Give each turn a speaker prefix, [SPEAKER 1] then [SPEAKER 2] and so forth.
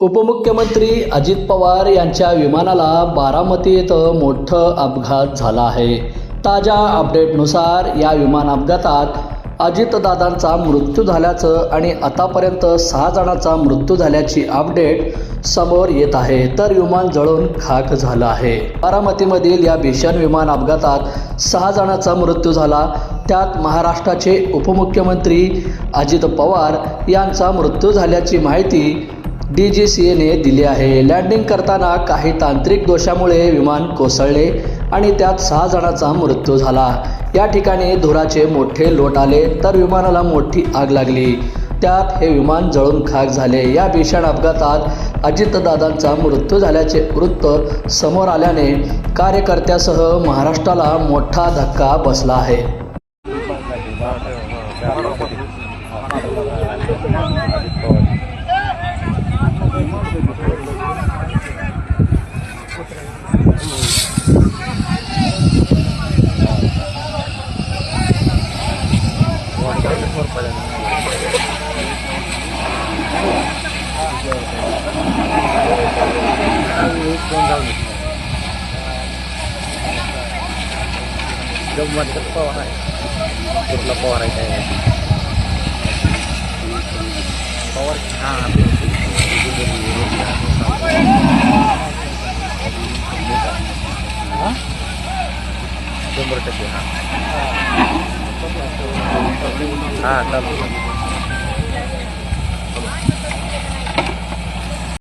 [SPEAKER 1] उपमुख्यमंत्री अजित पवार यांच्या विमानाला बारामती इथं मोठं अपघात झाला आहे. ताज्या अपडेटनुसार या विमान अपघातात अजितदादांचा मृत्यू झाल्याचं आणि आतापर्यंत सहा जणांचा मृत्यू झाल्याची अपडेट समोर येत आहे. तर विमान जळून खाक झालं आहे. बारामतीमधील या भीषण विमान अपघातात सहा जणांचा मृत्यू झाला. त्यात महाराष्ट्राचे उपमुख्यमंत्री अजित पवार यांचा मृत्यू झाल्याची माहिती डी जी सी एने दिली आहे. लँडिंग करताना काही तांत्रिक दोषामुळे विमान कोसळले आणि त्यात सहा जणांचा मृत्यू झाला. या ठिकाणी धुराचे मोठे लोट आले तर विमानाला मोठी आग लागली. त्यात हे विमान जळून खाक झाले. या भीषण अपघातात अजितदादांचा मृत्यू झाल्याचे वृत्त समोर आल्याने कार्यकर्त्यासह महाराष्ट्राला मोठा धक्का बसला आहे.
[SPEAKER 2] गंमत पवार आहे कुठला पवार आहे काय पवार हां शंभर टक्के हां हां चालू